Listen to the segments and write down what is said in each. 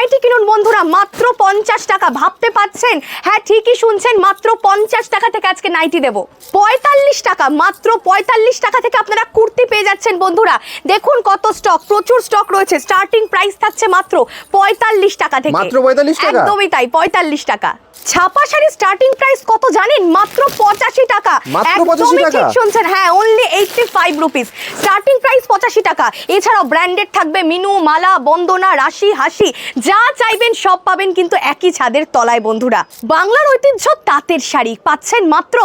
Nightie কিনুন বন্ধুরা মাত্র পঞ্চাশ টাকা। ভাবতে পাচ্ছেন হ্যাঁ ঠিকই শুনছেন মাত্র পঞ্চাশ টাকা থেকে আজকে নাইটি দেব। পঁয়তাল্লিশ টাকা মাত্র পঁয়তাল্লিশ টাকা থেকে আপনারা কুর্তি পেয়ে যাচ্ছেন বন্ধুরা। দেখুন কত স্টক প্রচুর স্টক রয়েছে। স্টার্টিং প্রাইস থাকছে মাত্র পঁয়তাল্লিশ টাকা থেকে। মাত্র 45 টাকা? একদমই তাই পঁয়তাল্লিশ টাকা। ছাপা শাড়ি স্টার্টিং প্রাইস কত জানেন? মাত্র পঁচাশি টাকা। মাত্র 85 একদমই টাকা? ঠিক শুনছেন। হ্যাঁ only eighty five rupees starting price পঁচাশি টাকা। এছাড়াও ব্র্যান্ডেড থাকবে মিনু মালা বন্দনা রাশি হাসি। যা চাইবেন সব পাবেন কিন্তু একই ছাদের তলায় বন্ধুরা। বাংলার ঐতিহ্য তাঁতের শাড়ি। পাচ্ছেন মাত্র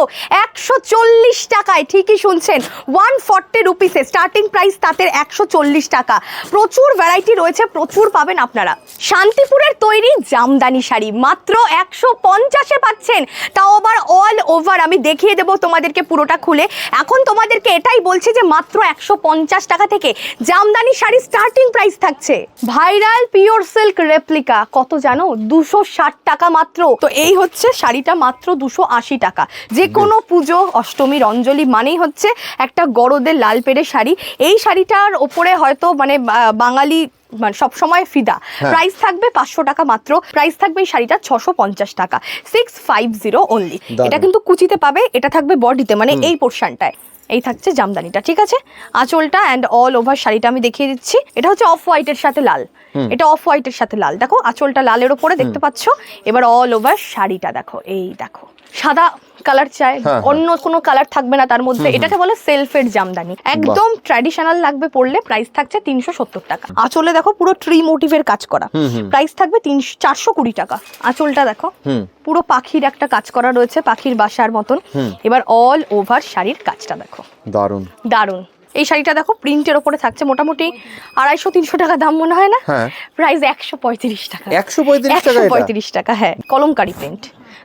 একশো চল্লিশ টাকায়। ঠিকই শুনছেন। ওয়ান ফর্টি রুপিসে স্টার্টিং প্রাইস তাঁতের একশো চল্লিশ টাকা। প্রচুর ভ্যারাইটি রয়েছে প্রচুর পাবেন আপনারা। শান্তিপুরের তৈরি জামদানি শাড়ি। মাত্র একশো পঞ্চাশে পাচ্ছেন। তাও আবার অল ওভার আমি দেখিয়ে দেবো তোমাদেরকে পুরোটা খুলে। এখন তোমাদেরকে এটাই বলছি যে মাত্র একশো পঞ্চাশ টাকা থেকে জামদানি শাড়ি স্টার্টিং প্রাইস থাকছে। ভাইরাল পিওর সিল্ক রেপ্লিকা কত জানো? দুশো ষাট টাকা মাত্র। তো এই হচ্ছে শাড়িটা মাত্র দুশো আশি টাকা। যে কোনো পুজো অষ্টমীর অঞ্জলি মানেই হচ্ছে একটা গরদের লাল পেড়ে শাড়ি। এই শাড়িটার ওপরে হয়তো মানে বাঙালি মানে সবসময় ফিদা। হ্যাঁ। প্রাইস থাকবে পাঁচশো টাকা মাত্র। প্রাইস থাকবে এই শাড়িটা ছশো পঞ্চাশ টাকা। সিক্স ফাইভ জিরো অনলি এটা কিন্তু কুচিতে পাবে এটা থাকবে বডিতে মানে এই পোর্শনটায় এই থাকছে জামদানিটা ঠিক আছে? আঁচলটা অ্যান্ড অল ওভার শাড়িটা আমি দেখিয়ে দিচ্ছি। এটা হচ্ছে অফ হোয়াইটের সাথে লাল। এটা অফ হোয়াইটের সাথে লাল। দেখো আঁচলটা লালের ওপরে দেখতে পাচ্ছ? এবার অল ওভার শাড়িটা দেখো। এই দেখো। সাদা কালার চাই হ্যাঁ, অন্য কোনো কালার থাকবে না তার মধ্যে এটাকে বলে সেলফের জামদানি। একদম ট্র্যাডিশনাল লাগবে পড়লে প্রাইস থাকছে তিনশো সত্তর টাকা। আঁচলে দেখো পুরো ট্রি মোটিভের কাজ করা। প্রাইস থাকবে তিনশো চারশো কুড়ি টাকা। আঁচলটা দেখো। পুরো পাখির একটা কাজ করা রয়েছে পাখির বাসার মতন। এবার অল ওভার শাড়ির কাজটা দেখো। দারুণ। দারুণ। এই শাড়িটা দেখো প্রিন্টের ওপরে থাকছে মোটামুটি আড়াইশো তিনশো টাকা দাম মনে হয় না? হ্যাঁ। প্রাইস একশো পঁয়ত্রিশ টাকা। 135 টাকা একশো পঁয়ত্রিশ টাকা হ্যাঁ। কলমকারি প্রিন্ট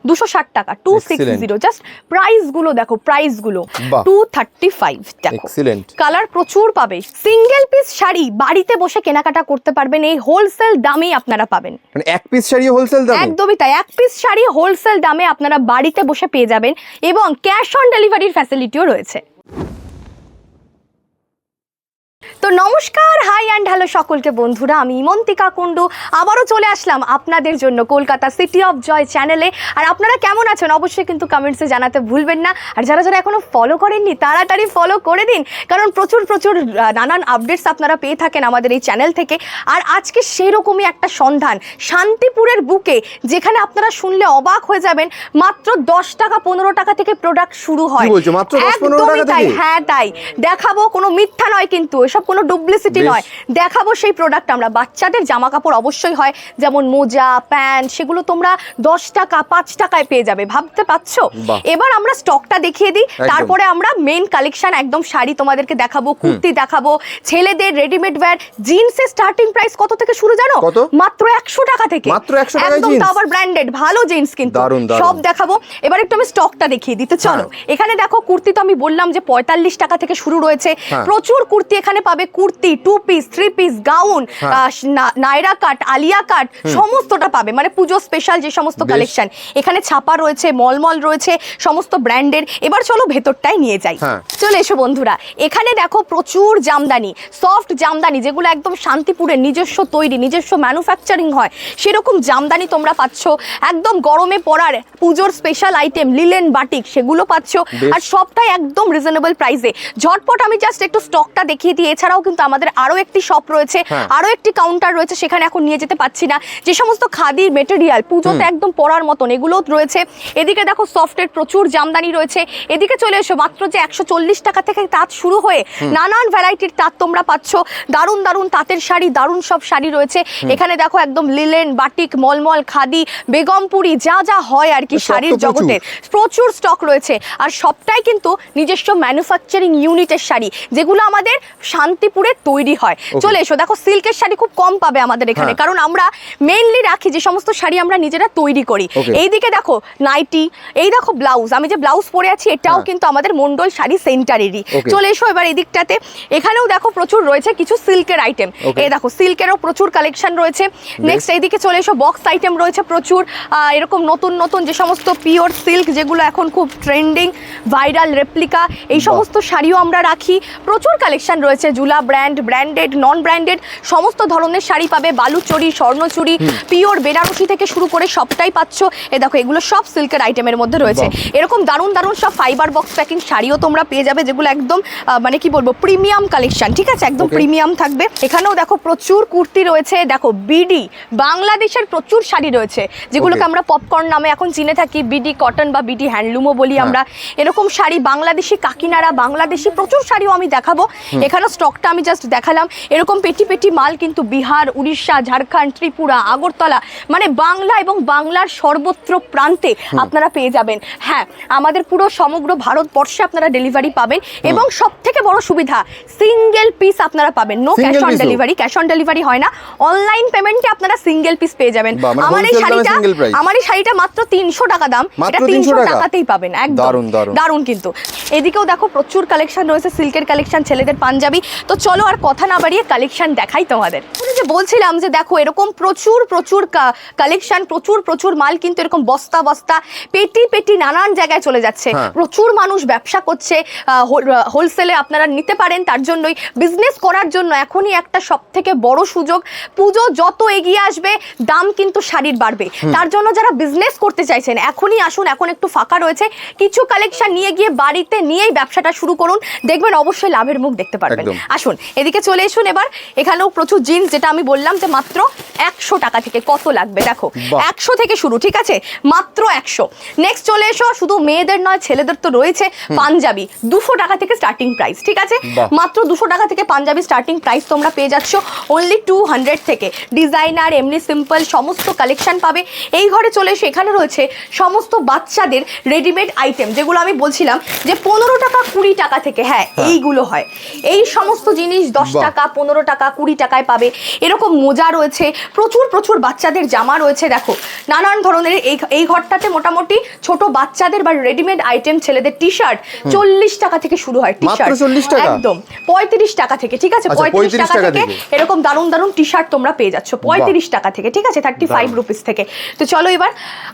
দুশো ষাট টাকা টু সিক্স জিরো জাস্ট প্রাইসগুলো দেখো প্রাইসগুলো টু থার্টি ফাইভ দেখো কালার প্রচুর পাবে। সিঙ্গেল পিস শাড়ি বাড়িতে বসে কেনাকাটা করতে পারবেন এই হোলসেল দামেই আপনারা পাবেন। মানে এক পিস শাড়ি হোলসেল দাম? একদমই তাই এক পিস শাড়ি হোলসেল দামে আপনারা বাড়িতে বসে পেয়ে যাবেন এবং ক্যাশ অন ডেলিভারির ফ্যাসিলিটিও রয়েছে। তো নমস্কার হাই অ্যান্ড হ্যালো সকলকে বন্ধুরা আমি ইমন্তিকা কুণ্ডু। আবারও চলে আসলাম আপনাদের জন্য কলকাতা সিটি অফ জয় চ্যানেলে। আর আপনারা কেমন আছেন অবশ্যই কিন্তু কমেন্টসে জানাতে ভুলবেন না। আর যারা যারা এখনও ফলো করেননি তাড়াতাড়ি ফলো করে দিন। কারণ প্রচুর প্রচুর নানান আপডেটস আপনারা পেয়ে থাকেন আমাদের এই চ্যানেল থেকে। আর আজকে সেরকমই একটা সন্ধান শান্তিপুরের বুকে যেখানে আপনারা শুনলে অবাক হয়ে যাবেন মাত্র দশ টাকা পনেরো টাকা থেকে প্রোডাক্ট শুরু হয়। কি বলছো? মাত্র 10 15 একদমই তাই হ্যাঁ তাই। দেখাবো কোনো মিথ্যা নয় কিন্তু এসব কোনো ডুপ্লিসিটি নয়। দেখাবো সেই প্রোডাক্ট আমরা। বাচ্চাদের জামা কাপড় অবশ্যই হয়। যেমন মোজা প্যান্ট সেগুলো তোমরা দশ টাকা পাঁচ টাকায় পেয়ে যাবে। ভাবতে পারছ? এবার আমরা স্টকটা দেখিয়ে দিই। তারপরে আমরা মেন কালেকশন একদম শাড়ি তোমাদেরকে দেখাবো কুর্তি দেখাবো। ছেলেদের রেডিমেড ওয়্যার জিন্সের স্টার্টিং প্রাইস কত থেকে শুরু জানো? মাত্র একশো টাকা থেকে। মাত্র 100 টাকায় একদম আবার ব্র্যান্ডেড ভালো জিন্স কিন্তু। সব দেখাবো। এবার একটু আমি স্টকটা দেখিয়ে দিতে চলো। এখানে দেখো কুর্তি তো আমি বললাম যে পঁয়তাল্লিশ টাকা থেকে শুরু রয়েছে। হ্যাঁ। প্রচুর কুর্তি এখানে পাবে। Kurti two piece three piece gown. Naira cut Alia cut সমস্তটা পাবে। মানে পুজো স্পেশাল যে সমস্ত কালেকশন এখানে ছাপা রয়েছে মলমল রয়েছে সমস্ত ব্র্যান্ডের এবার চলো ভেতরটাই নিয়ে যাই। হ্যাঁ। চলে এসো বন্ধুরা। এখানে দেখো প্রচুর জামদানি সফট জামদানি যেগুলো একদম শান্তিপুরের নিজস্ব তৈরি নিজস্ব ম্যানুফ্যাকচারিং হয়। সেরকম জামদানি তোমরা পাচ্ছ। একদম গরমে পরার পুজোর স্পেশাল আইটেম লিলেন বাটিক সেগুলো পাচ্ছ। আর সবটাই একদম রিজনেবল প্রাইসে ঝটপট আমি জাস্ট একটু স্টকটা দেখিয়ে দিই। এছাড়াও কিন্তু আমাদের আরও একটি শপ রয়েছে হ্যাঁ। আরও একটি কাউন্টার রয়েছে সেখানে এখন নিয়ে যেতে পাচ্ছি না। যে সমস্ত খাদির মেটেরিয়াল পুজোতে একদম পরার মতন এগুলোও রয়েছে। এদিকে দেখো সফটের প্রচুর জামদানি রয়েছে। এদিকে চলে এসো মাত্র যে একশো চল্লিশ টাকা থেকে তাঁত শুরু হয়ে নানান ভ্যারাইটির তাঁত তোমরা পাচ্ছ। দারুণ দারুণ তাঁতের শাড়ি দারুণ সব শাড়ি রয়েছে। এখানে দেখো একদম লিলেন বাটিক মলমল খাদি বেগমপুরি যা যা হয় আর কি শাড়ির। জগতের প্রচুর স্টক রয়েছে। আর সবটাই কিন্তু নিজস্ব ম্যানুফ্যাকচারিং ইউনিটের শাড়ি যেগুলো আমাদের শান্তিপুরে তৈরি হয়। চলে এসো। দেখো সিল্কের শাড়ি খুব কম পাবে আমাদের এখানে। হ্যাঁ। কারণ আমরা মেইনলি রাখি যে সমস্ত শাড়ি আমরা নিজেরা তৈরি করি. এইদিকে দেখো নাইটি এই দেখো ব্লাউজ আমি যে ব্লাউজ পরে আছি এটাও হ্যাঁ। কিন্তু আমাদের মন্ডল শাড়ি সেন্টারেরই চলে এসো এবার এদিকটাতে। এখানেও দেখো প্রচুর রয়েছে কিছু সিল্কের আইটেম এই দেখো সিল্কেরও প্রচুর কালেকশন রয়েছে। নেক্সট এইদিকে চলে এসো বক্স আইটেম রয়েছে প্রচুর। এরকম নতুন নতুন যে সমস্ত পিওর সিল্ক যেগুলো এখন খুব ট্রেন্ডিং ভাইরাল রেপ্লিকা এই সমস্ত শাড়িও আমরা রাখি। প্রচুর কালেকশন রয়েছে জুলা তুলা ব্র্যান্ড ব্র্যান্ডেড নন ব্র্যান্ডেড সমস্ত ধরনের শাড়ি পাবে বালুচুরি স্বর্ণচুরি পিওর বেনারসি থেকে শুরু করে সবটাই পাচ্ছ। এ দেখো এগুলো সব সিল্কের আইটেমের মধ্যে রয়েছে। এরকম দারুণ দারুণ সব ফাইবার বক্স প্যাকিং শাড়িও তোমরা পেয়ে যাবে যেগুলো একদম মানে কি বলব প্রিমিয়াম কালেকশন ঠিক আছে? একদম প্রিমিয়াম থাকবে। এখানেও দেখো প্রচুর কুর্তি রয়েছে। দেখো বিডি বাংলাদেশের প্রচুর শাড়ি রয়েছে যেগুলোকে আমরা পপকর্ন নামে এখন চিনে থাকি বিডি কটন বা বিডি হ্যান্ডলুমও বলি হ্যাঁ। আমরা। এরকম শাড়ি বাংলাদেশি কাকিনাড়া বাংলাদেশি প্রচুর শাড়িও আমি দেখাবো। এখানে স্টকটা আমি জাস্ট দেখালাম। এরকম পেটি পেটি মাল কিন্তু বিহার উড়িষ্যা ঝাড়খণ্ড ত্রিপুরা আগরতলা মানে বাংলা এবং বাংলার সর্বত্র প্রান্তে আপনারা পেয়ে যাবেন। হ্যাঁ আমাদের পুরো সমগ্র ভারতবর্ষে আপনারা ডেলিভারি পাবেন এবং সব থেকে বড় সুবিধা সিঙ্গেল পিস আপনারা পাবেন। No cash on delivery cash on delivery হয় না। অনলাইন পেমেন্টে আপনারা সিঙ্গেল পিস পেয়ে যাবেন। মানে আমার এই শাড়িটা আমার এই শাড়িটা মাত্র তিনশো টাকা দাম। এটা তিনশো টাকাতেই পাবেন একদম। দারুণ কিন্তু। এদিকেও দেখো প্রচুর কালেকশন রয়েছে সিল্কের কালেকশন ছেলেদের পাঞ্জাবি। তো চলো আর কথা না বাড়িয়ে কালেকশন দেখাই তোমাদের। যে বলছিলাম যে দেখো এরকম প্রচুর প্রচুর কালেকশন প্রচুর প্রচুর মাল কিন্তু এরকম বস্তা বস্তা পেটি পেটি নানান জায়গায় চলে যাচ্ছে। হ্যাঁ। প্রচুর মানুষ ব্যবসা করছে হোলসেলে আপনারা নিতে পারেন তার জন্যই। বিজনেস করার জন্য এখনই একটা সব থেকে বড় সুযোগ। পুজো যত এগিয়ে আসবে দাম কিন্তু শাড়ির বাড়বে। তার জন্য যারা বিজনেস করতে চাইছেন এখনই আসুন এখন একটু ফাঁকা রয়েছে। কিছু কালেকশন নিয়ে গিয়ে বাড়িতে নিয়েই ব্যবসাটা শুরু করুন। দেখবেন অবশ্যই লাভের মুখ দেখতে পারবেন। আসুন এদিকে চলে এসুন এবার। এখানেও প্রচুর জিন্স যেটা আমি বললাম যে মাত্র একশো টাকা থেকে কত লাগবে? দেখো একশো থেকে শুরু ঠিক আছে? মাত্র একশো। নেক্সট চলে এসো শুধু মেয়েদের নয় ছেলেদের তো রয়েছে পাঞ্জাবি। দুশো টাকা থেকে স্টার্টিং প্রাইস ঠিক আছে? মাত্র দুশো টাকা থেকে পাঞ্জাবি স্টার্টিং প্রাইস তোমরা পেয়ে যাচ্ছ অনলি টু হান্ড্রেড থেকে। ডিজাইনার এমনি সিম্পল সমস্ত কালেকশন পাবে। এই ঘরে চলে এসে এখানে রয়েছে সমস্ত বাচ্চাদের রেডিমেড আইটেম যেগুলো আমি বলছিলাম যে পনেরো টাকা কুড়ি টাকা থেকে হ্যাঁ। এইগুলো হয়। এই সমস্ত জিনিস দশ টাকা পনেরো টাকা কুড়ি টাকায় পাবে। এরকম মোজা রয়েছে প্রচুর প্রচুর বাচ্চাদের জামা রয়েছে দেখো। নানান ধরনের এই এই ঘরটাতে মোটামুটি ছোট বাচ্চাদের বা রেডিমেড আইটেম ছেলেদের টি শার্ট চল্লিশ টাকা থেকে শুরু হয় টি শার্ট একদম। পঁয়ত্রিশ টাকা থেকে ঠিক আছে? আচ্ছা, পঁয়ত্রিশ টাকা থেকে। এরকম দারুণ দারুণ টি শার্ট তোমরা পেয়ে যাচ্ছ পঁয়ত্রিশ টাকা থেকে ঠিক আছে? থার্টি ফাইভ রুপিস থেকে। তো চলো এবার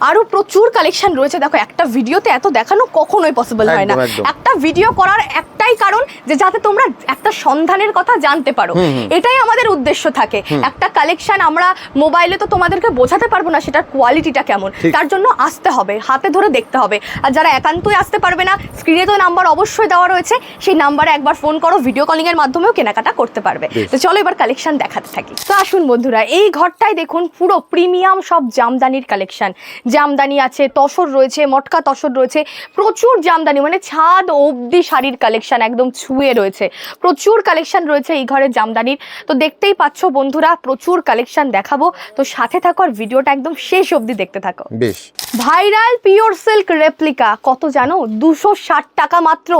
আরও প্রচুর কালেকশন রয়েছে। দেখো একটা ভিডিওতে এত দেখানো কখনোই পসিবল হয় না। একটা ভিডিও করার একটাই কারণ যে যাতে তোমরা একটা সন্ধানের কথা জানতে পারো। এটাই আমাদের উদ্দেশ্য থাকে। একটা কালেকশন আমরা মোবাইলে তো তোমাদেরকে বোঝাতে পারব না সেটার কোয়ালিটিটা কেমন। তার জন্য আসতে হবে হাতে ধরে দেখতে হবে। আর যারা একান্তই আসতে পারবে না স্ক্রিনে তো নাম্বার অবশ্যই দেওয়া রয়েছে। সেই নাম্বারে একবার ফোন করো ভিডিও কলিং এর মাধ্যমেও কেনাকাটা করতে পারবে। তো চলো এবার কালেকশন দেখাতে থাকি। তো আসুন বন্ধুরা এই ঘরটায় দেখুন পুরো প্রিমিয়াম সব জামদানির কালেকশন জামদানি আছে তসর রয়েছে মটকা তসর রয়েছে। প্রচুর জামদানি মানে ছাদ অবধি শাড়ির কালেকশন একদম ছুঁয়ে রয়েছে। প্রচুর কালেকশন রয়েছে এই ঘরের জামদানির। তো দেখতেই পাচ্ছ বন্ধুরা প্রচুর কালেকশন দেখাবো। তো সাথে থাকো আর ভিডিওটা একদম শেষ অবধি দেখতে থাকো। বেশ। ভাইরাল পিওর সিল্ক রেপ্লিকা কত জানো? দুশো ষাট টাকা মাত্র।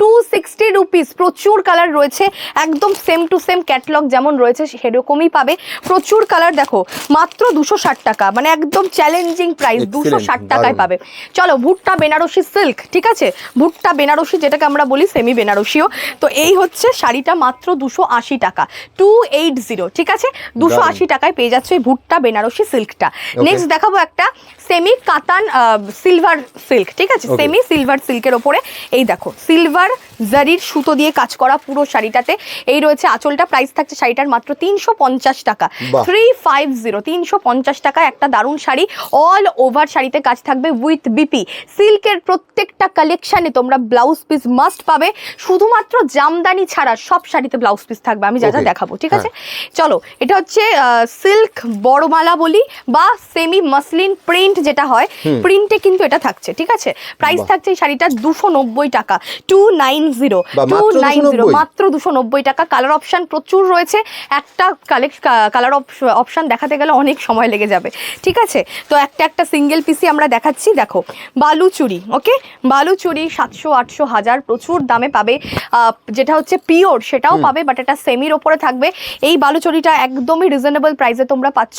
টু সিক্সটি রুপিস প্রচুর কালার রয়েছে। একদম সেম টু সেম ক্যাটলগ যেমন রয়েছে সেরকমই পাবে। প্রচুর কালার দেখো মাত্র দুশো ষাট টাকা। মানে একদম চ্যালেঞ্জিং প্রাইস দুশো ষাট টাকায় পাবে। চলো ভুট্টা বেনারসি সিল্ক ঠিক আছে? ভুট্টা বেনারসি যেটাকে আমরা বলি সেমি বেনারসিও তো এই হচ্ছে শাড়িটা মাত্র দুশো আশি টাকা। টু এইট জিরো ঠিক আছে? দুশো আশি টাকায় পেয়ে যাচ্ছে এই ভুট্টা বেনারসি সিল্কটা। নেক্সট দেখাবো একটা সেমি কাতান সিলভার সিল্ক ঠিক আছে? সেমি সিলভার সিল্কের ওপরে এই দেখো সিলভার জারির সুতো দিয়ে কাজ করা পুরো শাড়িটাতে। এই রয়েছে আঁচলটা প্রাইস থাকছে শাড়িটার মাত্র তিনশো পঞ্চাশ টাকা। থ্রি ফাইভ জিরো তিনশো পঞ্চাশ টাকা একটা দারুণ শাড়ি। অল ওভার শাড়িতে কাজ থাকবে উইথ বিপি সিল্কের প্রত্যেকটা কালেকশানে তোমরা ব্লাউজ পিস মাস্ট পাবে। শুধুমাত্র জামদানি ছাড়া সব শাড়িতে ব্লাউজ পিস থাকবে আমি যা যা দেখাবো ঠিক আছে? চলো এটা হচ্ছে সিল্ক বড়মালা বলি বা সেমি মাসলিন প্রিন্ট যেটা হয় প্রিন্টে কিন্তু এটা থাকছে ঠিক আছে? প্রাইস থাকছে এই শাড়িটা দুশো নব্বই টাকা two nine zero two nine zero মাত্র দুশো নব্বই টাকা। কালার অপশন প্রচুর রয়েছে একটা কালেক্ট কালার অপশন দেখাতে গেলে অনেক সময় লেগে যাবে ঠিক আছে? তো একটা একটা সিঙ্গেল পিসি আমরা দেখাচ্ছি দেখো বালুচুরি ওকে বালুচুরি সাতশো আটশো হাজার প্রচুর দামে পাবে যেটা হচ্ছে পিওর সেটাও পাবে বাট এটা সেমির ওপরে থাকবে। এই বালুচুরিটা একদমই রিজনেবল প্রাইসে তোমরা পাচ্ছ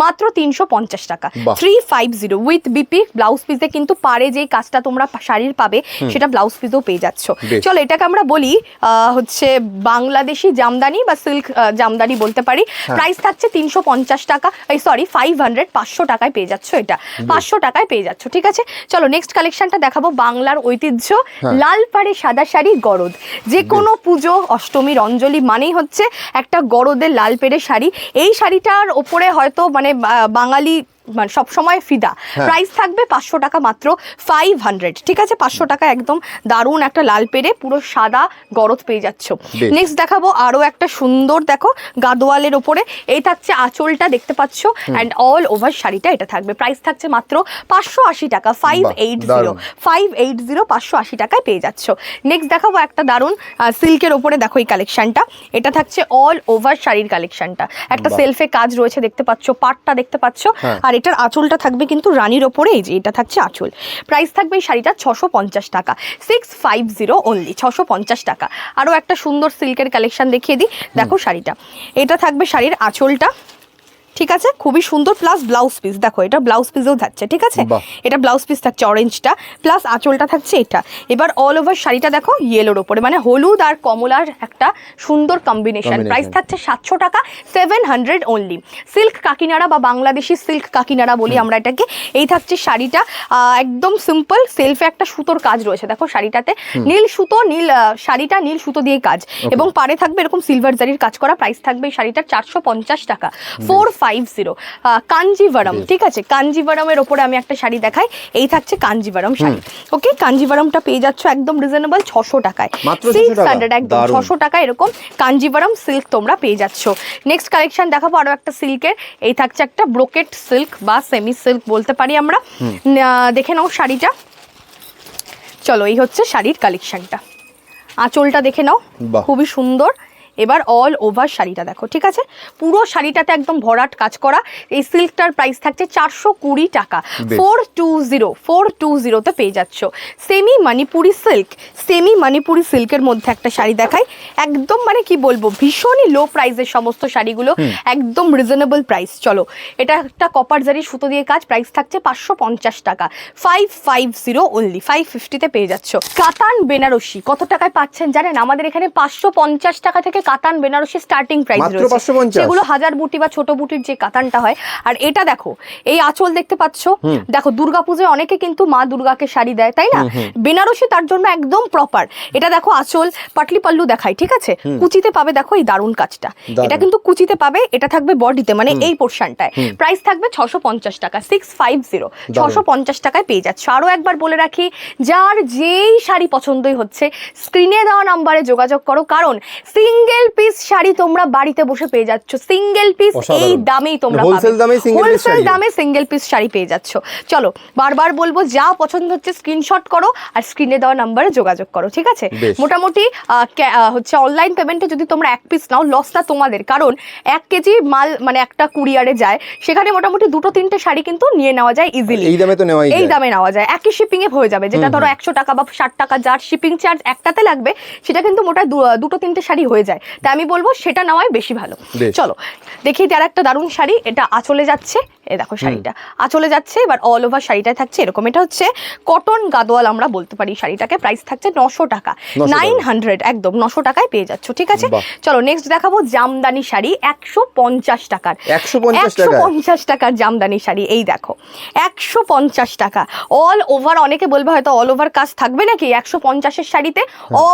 মাত্র তিনশো পঞ্চাশ টাকা। Three five zero with BP blouse পিসে কিন্তু পারে যেই কাজটা তোমরা শাড়ির পাবে সেটা ব্লাউজ পিসেও পেয়ে যাচ্ছ। চলো এটাকে আমরা বলি হচ্ছে বাংলাদেশি জামদানি বা সিল্ক জামদানি বলতে পারি। হ্যাঁ। প্রাইস থাকছে তিনশো পঞ্চাশ টাকা এই সরি ফাইভ হান্ড্রেড পাঁচশো টাকায় পেয়ে যাচ্ছ এটা। পাঁচশো টাকায় পেয়ে যাচ্ছ ঠিক আছে? চলো নেক্সট কালেকশনটা দেখাবো বাংলার ঐতিহ্য হ্যাঁ। লাল পাড়ে সাদা শাড়ি গরদ। যে কোনো পুজো অষ্টমীর অঞ্জলি মানেই হচ্ছে একটা গরদের লাল পেড়ে শাড়ি। এই শাড়িটার ওপরে হয়তো মানে বাঙালি মানে সবসময় ফিদা। হ্যাঁ। প্রাইস থাকবে পাঁচশো টাকা মাত্র ফাইভ হান্ড্রেড ঠিক আছে? পাঁচশো টাকা একদম দারুণ একটা লাল পেড়ে পুরো সাদা গরদ পেয়ে যাচ্ছ। নেক্সট দেখাবো আরও একটা সুন্দর দেখো গাদোয়ালের ওপরে। এই থাকছে আঁচলটা দেখতে পাচ্ছ? অ্যান্ড অল ওভার শাড়িটা এটা থাকবে। প্রাইস থাকছে মাত্র পাঁচশো আশি টাকা five eight zero five eight zero পাঁচশো আশি টাকায় পেয়ে যাচ্ছ। নেক্সট দেখাবো একটা দারুণ সিল্কের ওপরে দেখো এই কালেকশনটা এটা থাকছে অল ওভার শাড়ির কালেকশনটা একটা সেলফে কাজ রয়েছে দেখতে পাচ্ছ? পাটটা দেখতে পাচ্ছ? হ্যাঁ। আর এটার আঁচলটা থাকবে কিন্তু রানির ওপরে এই যে এটা থাকছে আঁচল। প্রাইস থাকবে এই শাড়িটা ছশো পঞ্চাশ টাকা। সিক্স ফাইভ জিরো অনলি ছশো পঞ্চাশ টাকা। আরও একটা সুন্দর সিল্কের কালেকশান দেখিয়ে দিই। দেখো শাড়িটা। এটা থাকবে শাড়ির আঁচলটা। ঠিক আছে? খুবই সুন্দর প্লাস ব্লাউজ পিস দেখো এটা ব্লাউজ পিসেও থাকছে ঠিক আছে? এটা ব্লাউজ পিস থাকছে অরেঞ্জটা প্লাস আঁচলটা থাকছে এটা। এবার অল ওভার শাড়িটা দেখো ইয়েলোর ওপরে মানে হলুদ আর কমলার একটা সুন্দর কম্বিনেশন প্রাইস থাকছে সাতশো টাকা seven hundred only silk Kakinada বা বাংলাদেশি সিল্ক কাকিনাড়া বলি আমরা এটাকে এই থাকছে শাড়িটা। একদম সিম্পল সেলফে একটা সুতোর কাজ রয়েছে। দেখো শাড়িটাতে নীল সুতো নীল শাড়িটা নীল সুতো দিয়ে কাজ। এবং পারে থাকবে এরকম সিলভার জারির কাজ করা। প্রাইস থাকবে এই শাড়িটার চারশো পঞ্চাশ টাকা। Four five zero. কাঞ্জিভারম ঠিক আছে? কাঞ্জিভারমের ওপরে আমি একটা শাড়ি দেখাই। এই থাকছে কাঞ্জিভারম শাড়ি। ওকে কাঞ্জিভারমটা পেয়ে যাচ্ছ একদম রিজনেবল ছশো টাকায়। মাত্র 600 সিক্স হান্ড্রেড একদম ছশো টাকা এরকম কাঞ্জিভারম সিল্ক তোমরা পেয়ে যাচ্ছ। নেক্সট কালেকশন দেখাবো আরও একটা সিল্কের এই থাকছে একটা ব্রোকেট সিল্ক বা সেমি সিল্ক বলতে পারি আমরা। দেখে নাও শাড়িটা। চলো এই হচ্ছে শাড়ির কালেকশনটা আঁচলটা দেখে নাও। খুবই সুন্দর। এবার অল ওভার শাড়িটা দেখো ঠিক আছে? পুরো শাড়িটাতে একদম ভরাট কাজ করা। এই সিল্কটার প্রাইস থাকছে চারশো কুড়ি টাকা। Four two zero four two জিরোতে পেয়ে যাচ্ছ। Semi Manipuri silk semi Manipuri সিল্কের মধ্যে একটা শাড়ি দেখাই। একদম মানে কি বলব ভীষণই লো প্রাইসের সমস্ত শাড়িগুলো একদম রিজনেবল প্রাইস চলো এটা একটা কপার জারি সুতো দিয়ে কাজ প্রাইস থাকছে পাঁচশো পঞ্চাশ টাকা। Five five zero only five ফিফটিতে পেয়ে যাচ্ছ। কাতান বেনারসি কত টাকায় পাচ্ছেন জানেন? আমাদের এখানে পাঁচশো পঞ্চাশ টাকা থেকে কাতান বেনারসি স্টার্টিং প্রাইস রয়েছে। 550? সেগুলো হাজার বুটি বা ছোট বুটির যে কাতানটা হয়। আর এটা দেখো এই আঁচল দেখতে পাচ্ছ? দেখো দুর্গাপুজোয় অনেকে কিন্তু মা দুর্গাকে শাড়ি দেয় তাই না? বেনারসি তার জন্য একদম প্রপার এটা দেখো আঁচল পাটলি পাল্লু দেখাই ঠিক আছে? কুচিতে পাবে দেখো এই দারুণ কাজটা। এটা কিন্তু কুচিতে পাবে এটা থাকবে বডিতে মানে এই পোর্শনটায় প্রাইস থাকবে ছশো পঞ্চাশ টাকা সিক্স ফাইভ জিরো ছশো পঞ্চাশ টাকায় পেয়ে যাচ্ছে। আরও একবার বলে রাখি যার যেই শাড়ি পছন্দই হচ্ছে স্ক্রিনে দেওয়া নাম্বারে যোগাযোগ করো। কারণ সিঙ্গেল পিস শাড়ি তোমরা বাড়িতে বসে পেয়ে যাচ্ছ। সিঙ্গেল পিস এই দামেই তোমরা দামেই single piece হোলসেল। দামে সিঙ্গেল পিস শাড়ি পেয়ে যাচ্ছ। চলো বারবার বলব যা পছন্দ হচ্ছে স্ক্রিনশট করো আর স্ক্রিনে দেওয়া নাম্বারে যোগাযোগ করো ঠিক আছে। মোটামুটি হচ্ছে অনলাইন পেমেন্টে যদি তোমরা এক পিস নাও লসটা তোমাদের। কারণ এক কেজি মাল মানে একটা কুরিয়ারে যায় সেখানে মোটামুটি দুটো তিনটে শাড়ি কিন্তু নিয়ে নেওয়া যায় ইজিলি এই দামে তো নেওয়াই এই দামে নেওয়া যায়। একই শিপিং এ হয়ে যাবে যেটা ধরো একশো টাকা বা ষাট টাকা যার শিপিং চার্জ একটাতে লাগবে সেটা কিন্তু মোটা দুটো তিনটে শাড়ি হয়ে যায়। তাই আমি বলব সেটা নেওয়াই বেশি ভালো। চলো দেখি তার একটা দারুণ শাড়ি এটা আঁচলে যাচ্ছে। এ দেখো শাড়িটা। আঁচলে যাচ্ছে এবার অল ওভার শাড়িটায় থাকছে এরকম এটা হচ্ছে কটন গাদোয়াল আমরা বলতে পারি শাড়িটাকে। প্রাইস থাকছে নশো টাকা। নাইন হান্ড্রেড একদম নশো টাকায় পেয়ে যাচ্ছ ঠিক আছে? চলো নেক্সট দেখাবো জামদানি শাড়ি একশো পঞ্চাশ টাকার। একশো পঞ্চাশ টাকার জামদানি শাড়ি এই দেখো। একশো পঞ্চাশ টাকা। অল ওভার অনেকে বলবে হয়তো অল ওভার কাজ থাকবে নাকি? একশো পঞ্চাশের শাড়িতে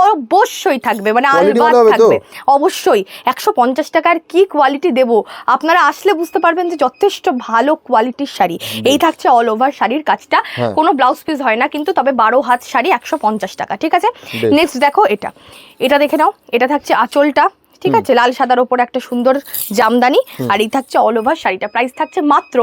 অবশ্যই থাকবে মানে আলবাত তো? থাকবে। অবশ্যই একশো পঞ্চাশ টাকার কি কোয়ালিটি দেবো? আপনারা আসলে বুঝতে পারবেন যে যথেষ্ট ভালো কোয়ালিটির শাড়ি। এই থাকছে অল ওভার শাড়ির কাজটা। হ্যাঁ। কোনো ব্লাউজ পিস হয় না কিন্তু তবে বারো হাত শাড়ি একশো পঞ্চাশ টাকা ঠিক আছে? নেক্সট দেখো এটা। এটা দেখে নাও এটা থাকছে আঁচলটা। ঠিক আছে? লাল সাদার ওপর একটা সুন্দর জামদানি আর এই থাকছে অল ওভার শাড়িটা। প্রাইস থাকছে মাত্র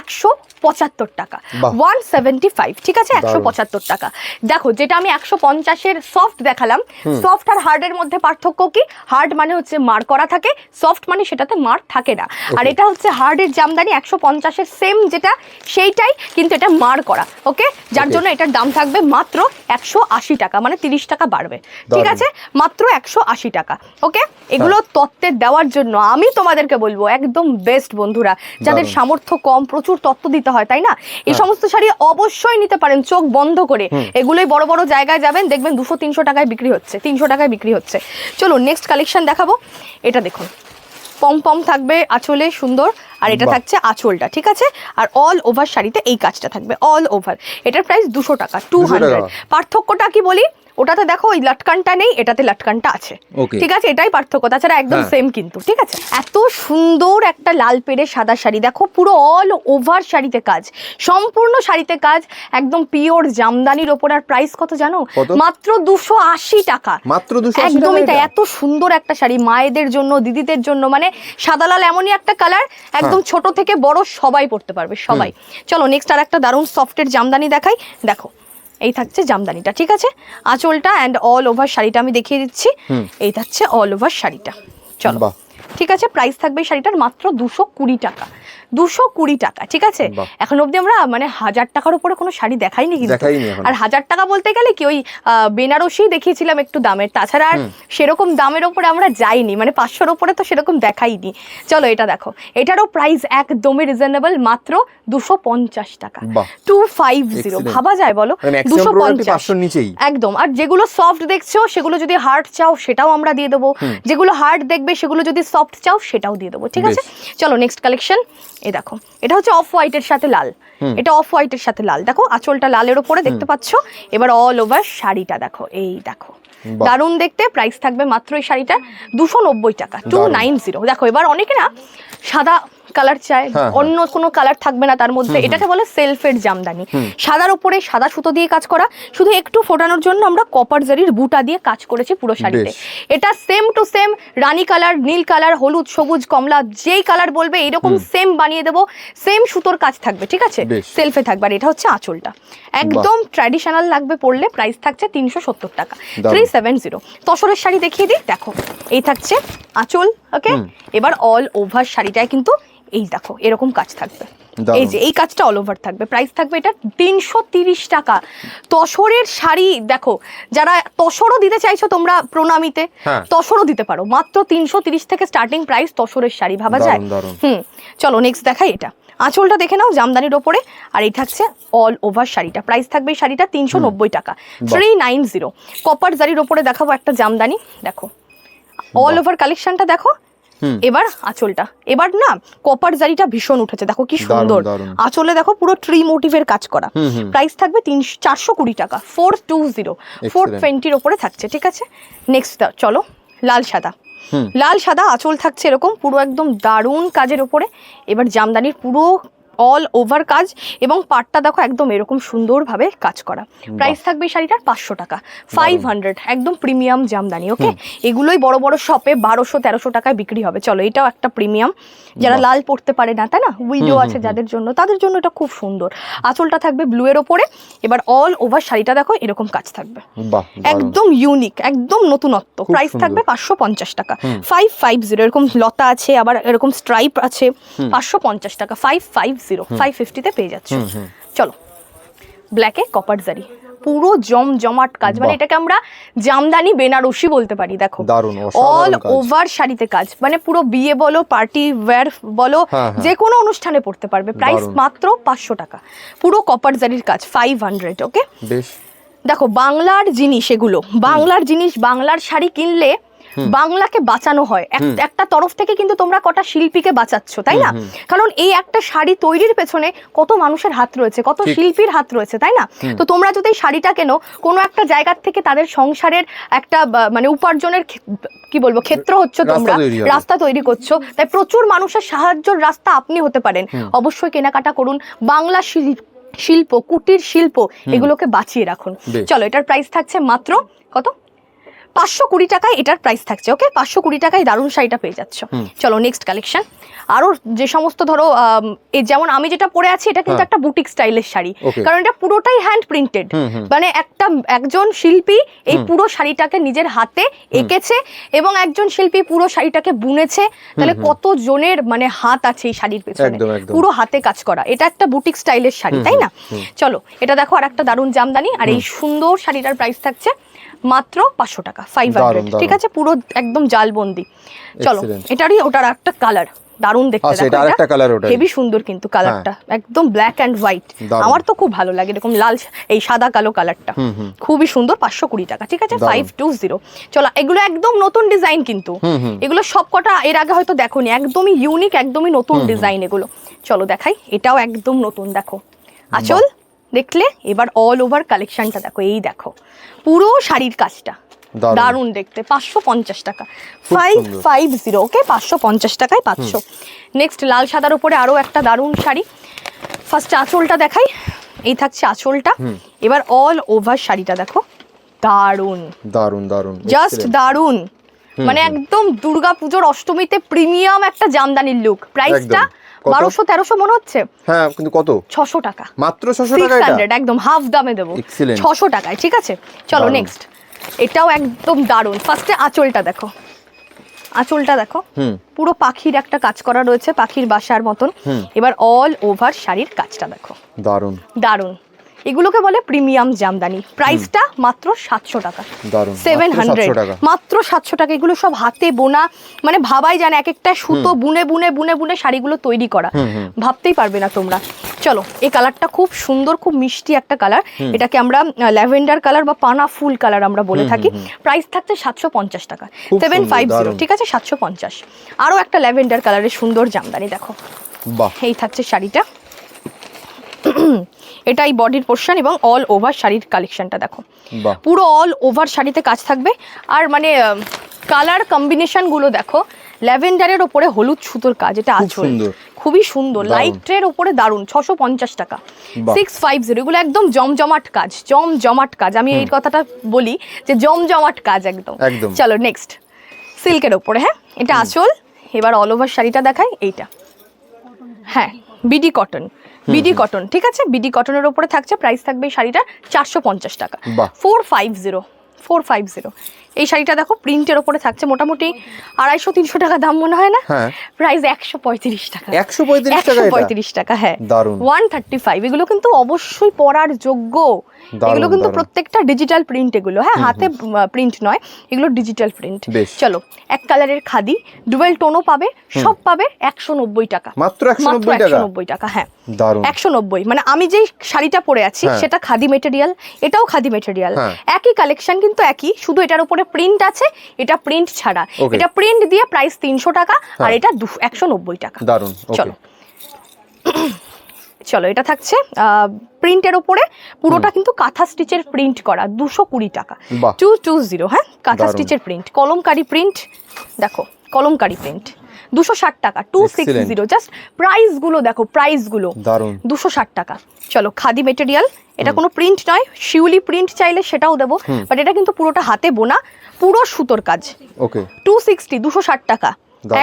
একশো পঁচাত্তর টাকা। ওয়ান সেভেন্টি ফাইভ ঠিক আছে? একশো পঁচাত্তর টাকা। দেখো যেটা আমি একশো পঞ্চাশের সফট দেখালাম সফট আর হার্ডের মধ্যে পার্থক্য কি? হার্ড মানে হচ্ছে মার করা থাকে সফট মানে সেটাতে মার থাকে না। আর এটা হচ্ছে হার্ডের জামদানি একশো পঞ্চাশের সেম যেটা সেইটাই কিন্তু এটা মার করা ওকে যার জন্য এটার দাম থাকবে মাত্র একশো আশি টাকা মানে তিরিশ টাকা বাড়বে। ঠিক আছে? মাত্র একশো আশি টাকা ওকে এগুলো তত্ত্বের দেওয়ার জন্য আমি তোমাদেরকে বলব একদম বেস্ট বন্ধুরা। যাদের সামর্থ্য কম প্রচুর তত্ত্ব দিতে হয় তাই না? এই হ্যাঁ। সমস্ত শাড়ি অবশ্যই নিতে পারেন চোখ বন্ধ করে। এগুলোই বড় বড় জায়গায় যাবেন দেখবেন দুশো তিনশো টাকায় বিক্রি হচ্ছে তিনশো টাকায় বিক্রি হচ্ছে। চলো নেক্সট কালেকশন দেখাবো। এটা দেখুন। পম পম থাকবে আঁচলে সুন্দর। আর এটা থাকছে আঁচলটা ঠিক আছে? আর অল ওভার শাড়িতে এই কাজটা থাকবে অল ওভার এটার প্রাইস দুশো টাকা টু হান্ড্রেড পার্থক্যটা কি বলি? ওটাতে দেখো ওই লাটকানটা নেই এটাতে লাটকানটা আছে। ঠিক আছে? এটাই পার্থক্য। তাছাড়া একদম হ্যাঁ। সেম কিন্তু ঠিক আছে? এত সুন্দর একটা লাল পেড়ে সাদা শাড়ি। দেখো পুরো অল ওভার শাড়িতে কাজ। সম্পূর্ণ শাড়িতে কাজ একদম পিওর জামদানির ওপর। আর প্রাইস কত জানো? মাত্র দুশো আশি টাকা। মাত্র দুশো একদমই তাই এত সুন্দর একটা শাড়ি। মায়েদের জন্য দিদিদের জন্য মানে সাদা লাল এমনই একটা কালার একদম ছোট থেকে বড় সবাই পড়তে পারবে সবাই। চলো নেক্সট আর একটা দারুণ সফটের জামদানি দেখাই। দেখো এই থাকছে জামদানিটা ঠিক আছে? আঁচলটা অ্যান্ড অল ওভার শাড়িটা আমি দেখিয়ে দিচ্ছি। এই থাকছে অল ওভার শাড়িটা। চলো। ঠিক আছে? প্রাইস থাকবে শাড়িটার মাত্র দুশো কুড়ি টাকা। দুশো কুড়ি টাকা ঠিক আছে। এখন অবধি আমরা মানে হাজার টাকার উপরে কোনো শাড়ি দেখাইনি কিন্তু। আর হাজার টাকা বলতে গেলে কি ওই বেনারসি দেখিয়েছিলাম একটু দামের। তাছাড়া আর সেরকম দামের ওপরে আমরা যাইনি মানে পাঁচশোর ওপরে তো সেরকম দেখাইনি। চলো এটা দেখো। এটারও প্রাইস একদমই রিজনেবল মাত্র দুশো পঞ্চাশ টাকা। টু ফাইভ জিরো ভাবা যায় বলো? মানে দুশো পঞ্চাশ। একদম। আর যেগুলো সফট দেখছ সেগুলো যদি হার্ড চাও সেটাও আমরা দিয়ে দেবো। যেগুলো হার্ড দেখবে সেগুলো যদি সফট চাও সেটাও দিয়ে দেবো ঠিক আছে? চলো নেক্সট কালেকশন এই দেখো এটা হচ্ছে অফ হোয়াইটের সাথে লাল। এটা অফ হোয়াইটের সাথে লাল। দেখো আঁচলটা লালের ওপরে দেখতে পাচ্ছ। এবার অল ওভার শাড়িটা দেখো এই দেখো। দারুণ দারুণ দেখতে প্রাইস থাকবে মাত্র এই শাড়িটা দুশো নব্বই টাকা টু নাইন জিরো দেখো এবার অনেকে না সাদা কালার চায় হ্যাঁ, অন্য কোনো কালার থাকবে না তার মধ্যে। এটাকে বলে সেলফের জামদানি। সাদার উপরে সাদা সুতো দিয়ে কাজ করা শুধু একটু ফোটানোর জন্য আমরা কপার জারির বুটা দিয়ে কাজ করেছি পুরো শাড়িতে। এটা সেম টু সেম রানী কালার নীল কালার হলুদ সবুজ কমলা যেই কালার বলবে এরকম সেম বানিয়ে দেবো সেম সুতোর কাজ থাকবে ঠিক আছে? সেলফে থাকবে। আর এটা হচ্ছে আঁচলটা। একদম ট্র্যাডিশনাল লাগবে পড়লে প্রাইস থাকছে তিনশো সত্তর টাকা। থ্রি সেভেন জিরো তসরের শাড়ি দেখিয়ে দিই দেখো। এই থাকছে আঁচল। ওকে এবার অল ওভার শাড়িটায় কিন্তু এই দেখো এরকম কাজ থাকবে। এই যে এই কাজটা অল ওভার থাকবে। প্রাইস থাকবে এটা তিনশো তিরিশ টাকা। তসরের শাড়ি দেখো যারা তসরও দিতে চাইছো তোমরা প্রণামীতে হ্যাঁ। তসরও দিতে পারো। মাত্র তিনশো তিরিশ থেকে স্টার্টিং প্রাইস তসরের শাড়ি ভাবা যায়। হুম। চলো নেক্সট দেখাই এটা। আঁচলটা দেখে নাও জামদানির ওপরে। আর এই থাকছে অল ওভার শাড়িটা। প্রাইস থাকবে এই শাড়িটা তিনশো নব্বই টাকা। থ্রি নাইন জিরো কপার জারির ওপরে দেখাবো একটা জামদানি। দেখো অল ওভার কালেকশনটা দেখো। এবার আঁচলটা। এবার না কপার জারিটা ভীষণ উঠেছে। দেখো কি সুন্দর। আঁচলে দেখো পুরো ট্রি মোটিভের কাজ করা। প্রাইস থাকবে তিনশো চারশো কুড়ি টাকা। ফোর টু জিরো ফোর টোয়েন্টির ওপরে থাকছে ঠিক আছে? নেক্সট চলো লাল সাদা। লাল সাদা আঁচল থাকছে এরকম পুরো একদম দারুণ কাজের ওপরে। এবার জামদানির পুরো অল ওভার কাজ এবং পাটটা দেখো একদম এরকম সুন্দরভাবে কাজ করা। প্রাইস থাকবে এই শাড়িটার পাঁচশো টাকা। ফাইভ হান্ড্রেড একদম প্রিমিয়াম জামদানি ওকে এগুলোই বড় বড় শপে বারোশো তেরোশো টাকায় বিক্রি হবে। চলো এটাও একটা প্রিমিয়াম যারা লাল পড়তে পারে না তাই না? উইডো আছে যাদের জন্য তাদের জন্য এটা খুব সুন্দর। আঁচলটা থাকবে ব্লু এর ওপরে। এবার অল ওভার শাড়িটা দেখো এরকম কাজ থাকবে। একদম ইউনিক একদম নতুনত্ব। প্রাইস থাকবে পাঁচশো পঞ্চাশ টাকা। ফাইভ ফাইভ জিরো এরকম লতা আছে আবার এরকম স্ট্রাইপ আছে পাঁচশো পঞ্চাশ টাকা। ফাইভ ফাইভ জিরো ফাইভ ফিফটিতে পেয়ে যাচ্ছ। চলো ব্ল্যাকে কপার জারি পুরো জম জমাট কাজ মানে এটাকে আমরা জামদানি বেনারসি বলতে পারি দেখো। অল ওভার শাড়িতে কাজ মানে পুরো বিয়ে বলো পার্টি ওয়্যার বলো হ্যাঁ, হ্যাঁ। যে কোনো অনুষ্ঠানে পড়তে পারবে। প্রাইস মাত্র পাঁচশো টাকা। পুরো কপার জারির কাজ ফাইভ হান্ড্রেড ওকে দেখো বাংলার জিনিস এগুলো বাংলার জিনিস বাংলার শাড়ি কিনলে বাংলাকে বাঁচানো হয়। একটা তরফ থেকে কিন্তু তোমরা কটা শিল্পীকে বাঁচাচ্ছ তাই না? কারণ এই একটা শাড়ি তৈরির পেছনে কত মানুষের হাত রয়েছে কত শিল্পীর হাত রয়েছে তাই না? তো তোমরা যদি এই শাড়িটা কেনো কোনো একটা জায়গার থেকে তাদের সংসারের একটা মানে উপার্জনের কি বলব ক্ষেত্র হচ্ছে তোমরা। রাস্তা তৈরি করছ। তাই প্রচুর মানুষের সাহায্যর রাস্তা আপনি হতে পারেন। অবশ্যই কেনাকাটা করুন। বাংলা শিল্প শিল্প কুটির শিল্প এগুলোকে বাঁচিয়ে রাখুন। চলো এটার প্রাইস থাকছে মাত্র কত? পাঁচশো কুড়ি টাকায় এটার প্রাইস থাকছে ওকে পাঁচশো কুড়ি টাকায় দারুণ শাড়িটা পেয়ে যাচ্ছ। চলো নেক্সট কালেকশন আরও যে সমস্ত ধরো যেমন আমি যেটা পরে আছি এটা কিন্তু হ্যাঁ। একটা বুটিক স্টাইলের শাড়ি। কারণ এটা পুরোটাই হ্যান্ড প্রিন্টেড। মানে একটা একজন শিল্পী এই পুরো শাড়িটাকে নিজের হাতে এঁকেছে এবং একজন শিল্পী পুরো শাড়িটাকে বুনেছে। তাহলে কত জনের মানে হাত আছে এই শাড়ির পেছনে। পুরো হাতে কাজ করা। এটা একটা বুটিক স্টাইলের শাড়ি তাই না? চলো এটা দেখো আর একটা দারুণ জামদানি আর এই সুন্দর শাড়িটার প্রাইস থাকছে মাত্র পাঁচশো টাকা ফাইভ হান্ড্রেড ঠিক আছে? পুরো একদম জালবন্দি। চলো এটারই ওটার একটা কালার দারুণ দেখতে আচ্ছা, এটা আরেকটা colour ওটারই। হেভি সুন্দর কিন্তু কালারটা একদম ব্ল্যাক অ্যান্ড হোয়াইট আমার তো খুব ভালো লাগে এরকম লাল এই সাদা কালো কালারটা খুবই সুন্দর পাঁচশো কুড়ি টাকা। ঠিক আছে? ফাইভ টু জিরো চলো এগুলো একদম নতুন ডিজাইন কিন্তু। এগুলো সব কটা এর আগে হয়তো দেখোনি। একদমই ইউনিক একদমই নতুন ডিজাইন এগুলো। চলো দেখাই। এটাও একদম নতুন দেখো। আচল? দেখলে? এবার অল ওভার কালেকশনটা দেখো এই দেখো। পুরো শাড়ির কাজটা। দারুণ। দারুণ দেখতে পাঁচশো পঞ্চাশ টাকা। ফাইভ ফাইভ জিরো ওকে পাঁচশো পঞ্চাশ টাকায় পাঁচশো। নেক্সট লাল সাদার উপরে আরও একটা দারুণ শাড়ি। ফার্স্ট আঁচলটা দেখাই। এই থাকছে আঁচলটা। এবার অল ওভার শাড়িটা দেখো। দারুণ। দারুণ দারুণ জাস্ট দারুণ। মানে একদম দুর্গা পুজোর অষ্টমীতে প্রিমিয়াম একটা জামদানির লুক প্রাইসটা? বারোশো তেরোশো মনে হচ্ছে? হ্যাঁ কিন্তু কত? ছশো টাকা। মাত্র ছশো টাকা একদম হাফ দামে দেবো। ছশো টাকায় ঠিক আছে? চলো নেক্সট এটাও একদম দারুণ। ফার্স্টে আঁচলটা দেখো। আঁচলটা দেখো। হুম। পুরো পাখির একটা কাজ করা রয়েছে পাখির বাসার মতন। এবার অল ওভার শাড়ির কাজটা দেখো। দারুণ দারুণ। এগুলোকে বলে প্রিমিয়াম জামদানি। প্রাইসটা মাত্র সাতশো টাকা। সেভেন হান্ড্রেড মাত্র সাতশো টাকা। এগুলো সব হাতে বোনা। মানে ভাবাই জানে এক একটা সুতো বুনে বুনে বুনে বুনে শাড়িগুলো তৈরি করা। ভাবতেই পারবে না তোমরা। চলো এই কালারটা খুব সুন্দর খুব মিষ্টি একটা কালার। এটাকে আমরা ল্যাভেন্ডার কালার বা পানা ফুল কালার আমরা বলে থাকি। প্রাইস থাকছে সাতশো পঞ্চাশ টাকা। সেভেন ফাইভ জিরো ঠিক আছে? সাতশো পঞ্চাশ। আরও একটা ল্যাভেন্ডার কালারের সুন্দর জামদানি দেখো। এই থাকছে শাড়িটা। এটা এই বডির পোর্শন এবং অল ওভার শাড়ির কালেকশনটা দেখো। পুরো অল ওভার শাড়িতে কাজ থাকবে। আর মানে কালার কম্বিনেশনগুলো দেখো ল্যাভেন্ডারের ওপরে হলুদ সুতোর কাজ এটা আঁচল। খুবই সুন্দর। লাইটের ওপরে দারুণ ছশো পঞ্চাশ টাকা। সিক্স ফাইভ জিরো এগুলো একদম জমজমাট কাজ জমজমাট কাজ। আমি এই কথাটা বলি যে জমজমাট কাজ একদম। চলো নেক্সট সিল্কের ওপরে হ্যাঁ? এটা আঁচল। এবার অল ওভার শাড়িটা দেখাই এইটা। হ্যাঁ বিডি কটন বিডি কটন ঠিক আছে? বিডি কটনের ওপরে থাকছে প্রাইস থাকবে এই শাড়িটা চারশো পঞ্চাশ টাকা। Four five zero four five zero এই শাড়িটা দেখো প্রিন্টের ওপরে থাকছে মোটামুটি আড়াইশো তিনশো টাকা দাম মনে হয় না? হ্যাঁ। প্রাইস একশো পঁয়ত্রিশ টাকা। একশো পঁয়ত্রিশ টাকা পঁয়ত্রিশ টাকা হ্যাঁ। ওয়ান থার্টি ফাইভ এগুলো কিন্তু অবশ্যই পরার যোগ্য। এগুলো কিন্তু প্রত্যেকটা ডিজিটাল প্রিন্ট এগুলো। হ্যাঁ হাতে প্রিন্ট নয় এগুলো ডিজিটাল প্রিন্ট চলো এক কালারের খাদি ডুয়েল টোনও পাবে সব পাবে একশো নব্বই টাকা। মাত্র একশো নব্বই টাকা? হ্যাঁ। একশো নব্বই মানে আমি যেই শাড়িটা পরে আছি হ্যাঁ। সেটা খাদি মেটেরিয়াল এটাও খাদি মেটেরিয়াল হ্যাঁ। একই কালেকশন কিন্তু একই শুধু এটার উপরে প্রিন্ট আছে এটা প্রিন্ট ছাড়া। এটা প্রিন্ট দিয়ে প্রাইস তিনশো টাকা আর হ্যাঁ। এটা একশো নব্বই টাকা। ওকে চলো। চলো এটা থাকছে প্রিন্টের ওপরে পুরোটা কিন্তু কাঁথা স্টিচের প্রিন্ট করা দুশো কুড়ি টাকা। টু টু জিরো হ্যাঁ? কাঁথা স্টিচের প্রিন্ট কলমকারি প্রিন্ট দেখো কলমকারি প্রিন্ট দুশো ষাট টাকা টু সিক্স জিরো জাস্ট প্রাইসগুলো দেখো প্রাইসগুলো দুশো ষাট টাকা। চলো খাদি মেটেরিয়াল এটা কোনো প্রিন্ট নয় শিউলি প্রিন্ট চাইলে সেটাও দেবো বাট এটা কিন্তু পুরোটা হাতে বোনা পুরো সুতোর কাজ। ওকে টু সিক্সটি দুশো ষাট টাকা।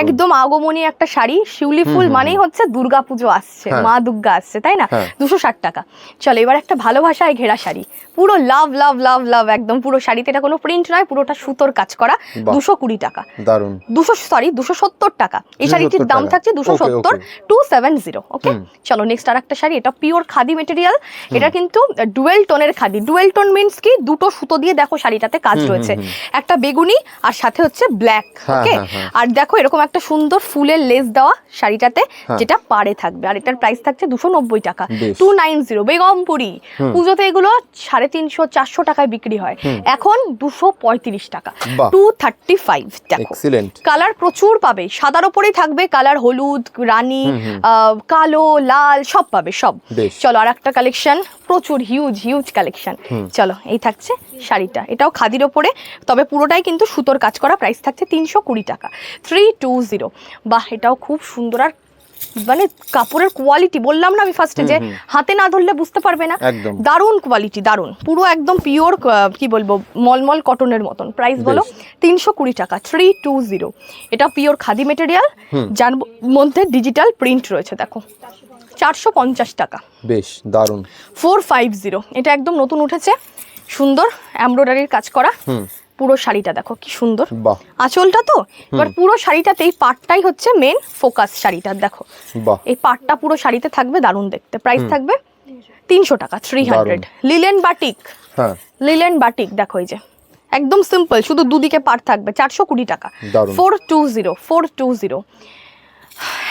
একদম আগমনী একটা শাড়ি শিউলি ফুল মানেই হচ্ছে দুর্গা পুজো আসছে হ্যাঁ। মা দুর্গা আসছে তাই না? হ্যাঁ। দুশো ষাট টাকা। চলো এবার একটা ভালোবাসায় ঘেরা শাড়ি। পুরো লাভ লাভ লাভ লাভ একদম পুরো শাড়িতে। এটা কোনো প্রিন্ট নয় পুরোটা সুতোর কাজ করা দুশো কুড়ি টাকা। দারুণ। দুশো সরি দুশো সত্তর টাকা। এই শাড়িটির দাম থাকছে দুশো সত্তর টু সেভেন জিরো ওকে চলো নেক্সট আর একটা শাড়ি এটা পিওর খাদি মেটেরিয়াল এটা কিন্তু ডুয়েল টোনের খাদি। ডুয়েল টোন মিনস কি? দুটো সুতো দিয়ে দেখো শাড়িটাতে কাজ রয়েছে। একটা বেগুনি আর সাথে হচ্ছে ব্ল্যাক ওকে হ্যাঁ। আর দেখো এরকম একটা সুন্দর ফুলের লেস দেওয়া শাড়িটাতে হ্যাঁ। যেটা পাড়ে থাকবে। আর এটার প্রাইস থাকছে দুশো নব্বই টাকা। Two nine zero Begampuri. পুজোতে এগুলো সাড়ে তিনশো চারশো টাকায় বিক্রি হয়। এখন দুশো পঁয়ত্রিশ টাকা। টু থার্টি ফাইভ কালার প্রচুর পাবে। সাদার ওপরেই থাকবে কালার হলুদ রানী কালো লাল সব পাবে সব। চলো আর একটা কালেকশন প্রচুর হিউজ হিউজ কালেকশন চলো এই থাকছে শাড়িটা। এটাও খাদির ওপরে। তবে পুরোটাই কিন্তু সুতোর কাজ করা। প্রাইস থাকছে তিনশো কুড়ি টাকা। থ্রি টু জিরো বাহ এটাও খুব সুন্দর আর মানে কাপড়ের কোয়ালিটি বললাম না আমি ফার্স্টে যে হাতে না ধরলে বুঝতে পারবে না। দারুণ কোয়ালিটি দারুণ। পুরো একদম পিওর কি বলব মলমল কটনের মতন। প্রাইস বলো তিনশো কুড়ি টাকা থ্রি টু জিরো এটা পিওর খাদি মেটেরিয়াল যার মধ্যে ডিজিটাল প্রিন্ট রয়েছে দেখো। চারশো পঞ্চাশ টাকা। বেশ দারুণ। ফোর ফাইভ জিরো এটা একদম নতুন উঠেছে। সুন্দর এমব্রয়ডারির কাজ করা। পুরো শাড়িটা দেখো কি সুন্দর। আঁচলটা তো? এবার পুরো শাড়িটাতেই পাটটাই হচ্ছে মেন ফোকাস শাড়িটার দেখো। এই পাটটা পুরো শাড়িতে থাকবে দারুণ দেখতে। প্রাইস থাকবে তিনশো টাকা three hundred linen batik linen batik দেখো এই যে। একদম সিম্পল শুধু দুদিকে পার থাকবে চারশো কুড়ি টাকা। Four two zero four two zero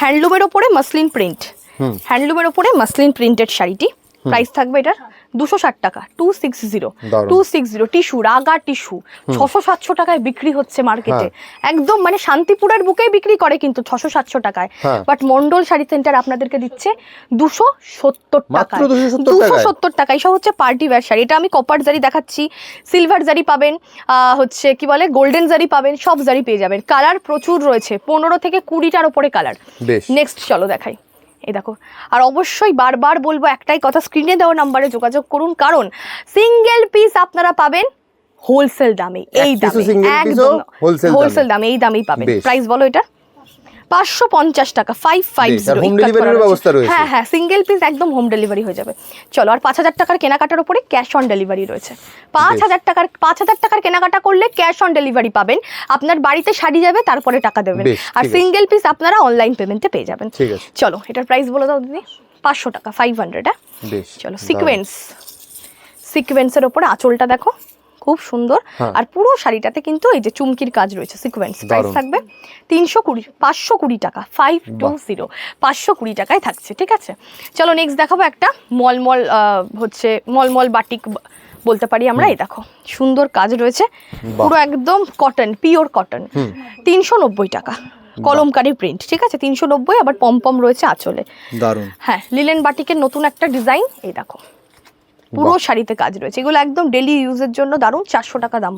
হ্যান্ডলুমের ওপরে মাসলিন প্রিন্ট হ্যান্ডলুমের ওপরে মাসলিন প্রিন্টেড শাড়িটি। প্রাইস থাকবে এটার দুশো ষাট টাকা two six zero two six zero tissue Raga tissue ছশো সাতশো টাকায় বিক্রি হচ্ছে মার্কেটে একদম মানে শান্তিপুরের বুকেই বিক্রি করে কিন্তু ছশো সাতশো টাকায়। হ্যাঁ। বাট মন্ডল শাড়ি সেন্টার আপনাদেরকে দিচ্ছে দুশো সত্তর টাকায়। দুশো সত্তর টাকা এইসব হচ্ছে পার্টি ওয়্যার শাড়ি। এটা আমি কপার জারি দেখাচ্ছি সিলভার জারি পাবেন আহ, হচ্ছে কি বলে গোল্ডেন জারি পাবেন সব জারি পেয়ে যাবেন। কালার প্রচুর রয়েছে পনেরো থেকে কুড়িটার ওপরে কালার নেক্সট চলো দেখাই। এই দেখো। আর অবশ্যই বারবার বলব একটাই কথা স্ক্রিনে দেওয়া নাম্বারে যোগাযোগ করুন। কারণ সিঙ্গেল পিস আপনারা পাবেন হোলসেল দামে এই দামে। একদম হোলসেল দামে। এই দামেই পাবেন। প্রাইস বলো এটা। পাঁচশো পঞ্চাশ টাকা ফাইভ ফাইভ ব্যবস্থা রয়েছে? হ্যাঁ হ্যাঁ সিঙ্গেল পিস একদম হোম ডেলিভারি হয়ে যাবে। চলো আর পাঁচ হাজার টাকার কেনাকাটার উপরে ক্যাশ অন ডেলিভারি রয়েছে। পাঁচ হাজার টাকার পাঁচ হাজার টাকার কেনাকাটা করলে ক্যাশ অন ডেলিভারি পাবেন। আপনার বাড়িতে শাড়ি যাবে তারপরে টাকা দেবেন। আর সিঙ্গেল পিস আপনারা অনলাইন পেমেন্টে পেয়ে যাবেন। চলো এটার প্রাইস বলে দাও দিদি। পাঁচশো টাকা ফাইভ হান্ড্রেড হ্যাঁ? চলো। সিকোয়েন্স সিকোয়েন্সের ওপরে আঁচলটা দেখো। খুব সুন্দর। হ্যাঁ। আর পুরো শাড়িটাতে কিন্তু এই যে চুমকির কাজ রয়েছে সিকোয়েন্স প্রাইস থাকবে তিনশো কুড়ি পাঁচশো কুড়ি টাকা ফাইভ টু জিরো পাঁচশো কুড়ি টাকায় থাকছে ঠিক আছে? চলো নেক্সট দেখাবো একটা মলমল হচ্ছে মলমল বাটিক বলতে পারি আমরা এই দেখো সুন্দর কাজ রয়েছে। পুরো একদম কটন পিওর কটন তিনশো নব্বই টাকা কলমকারি প্রিন্ট ঠিক আছে? তিনশো নব্বই আবার পমপম রয়েছে আঁচলে। দারুণ। হ্যাঁ লিলেন বাটিকের নতুন একটা ডিজাইন এই দেখো। পুরো শাড়িতে কাজ রয়েছে। এগুলো একদম ডেলি ইউজের জন্য দারুণ চারশো টাকা দাম।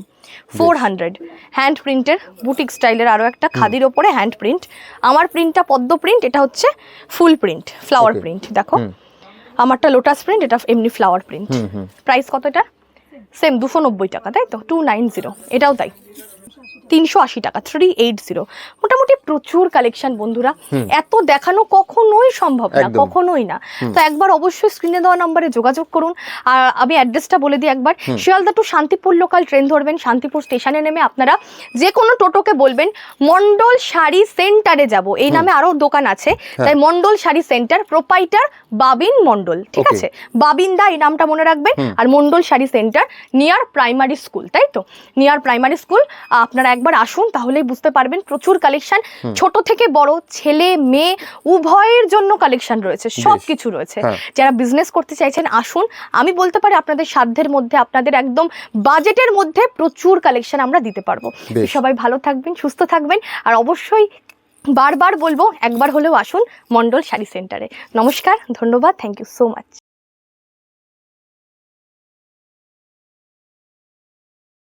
ফোর হান্ড্রেড হ্যান্ড প্রিন্টের বুটিক স্টাইলের আরও একটা খাদির ওপরে হ্যান্ড প্রিন্ট আমার প্রিন্টটা পদ্ম প্রিন্ট এটা হচ্ছে ফুল প্রিন্ট ফ্লাওয়ার প্রিন্ট দেখো। আমারটা লোটাস প্রিন্ট এটা এমনি ফ্লাওয়ার প্রিন্ট প্রাইস কত এটা সেম দুশো নব্বই টাকা তাই তো? টু নাইন জিরো এটাও তাই। তিনশো আশি টাকা থ্রি এইট জিরো মোটামুটি প্রচুর কালেকশন বন্ধুরা। এত দেখানো কখনোই সম্ভব না কখনোই না। তো একবার অবশ্যই স্ক্রিনে দেওয়া নম্বরে যোগাযোগ করুন। আর আমি অ্যাড্রেসটা বলে দিই একবার। Sealdah to Shantipur local train ধরবেন। শান্তিপুর স্টেশনে নেমে আপনারা যে কোনো টোটোকে বলবেন মন্ডল শাড়ি সেন্টারে যাব। এই নামে আরও দোকান আছে। তাই মন্ডল শাড়ি সেন্টার প্রোপাইটার বাবিন মন্ডল ঠিক আছে? বাবিন দা এই নামটা মনে রাখবেন। আর Mondal sari centre near primary school তাই তো? নিয়ার প্রাইমারি স্কুল আপনারা একবার আসুন তাহলেই বুঝতে পারবেন প্রচুর কালেকশন ছোট থেকে বড় ছেলে মেয়ে উভয়ের জন্য কালেকশন রয়েছে সব কিছু রয়েছে। হ্যাঁ। যারা বিজনেস করতে চাইছেন আসুন। আমি বলতে পারি আপনাদের সাধ্যের মধ্যে আপনাদের একদম বাজেটের মধ্যে প্রচুর কালেকশন আমরা দিতে পারব। সবাই ভালো থাকবেন সুস্থ থাকবেন আর অবশ্যই বারবার বলব একবার হলেও আসুন মন্ডল শাড়ি সেন্টারে নমস্কার ধন্যবাদ থ্যাংক ইউ সো মাচ